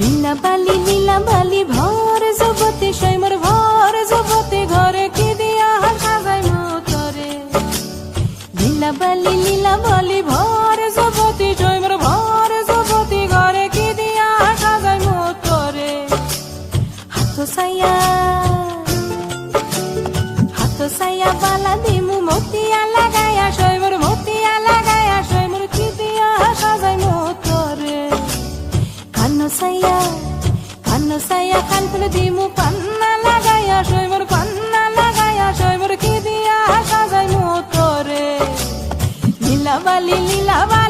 লীলা বালি লীলা বালি ভর জগতে সৈমর ভর জগতে, ঘরে কি দিয়া সাজাই মতরে? লীলা বালি লীলা বালি ভর জগতে সৈমর ভর জগতে, ঘরে কি দিয়া সাজাই মতরে? হাত সাইয়া হাত সাইয়া বালা দিমু মতিয়া লাগায়া সৈমর সাইয়া কান্ন সাইয়া কান ফুল দিমু পান্না লাগায়া সৈমর পান্না লাগায়া সৈমর কি দিয়া সাজাই মতরে লীলা বালি লীলা বালি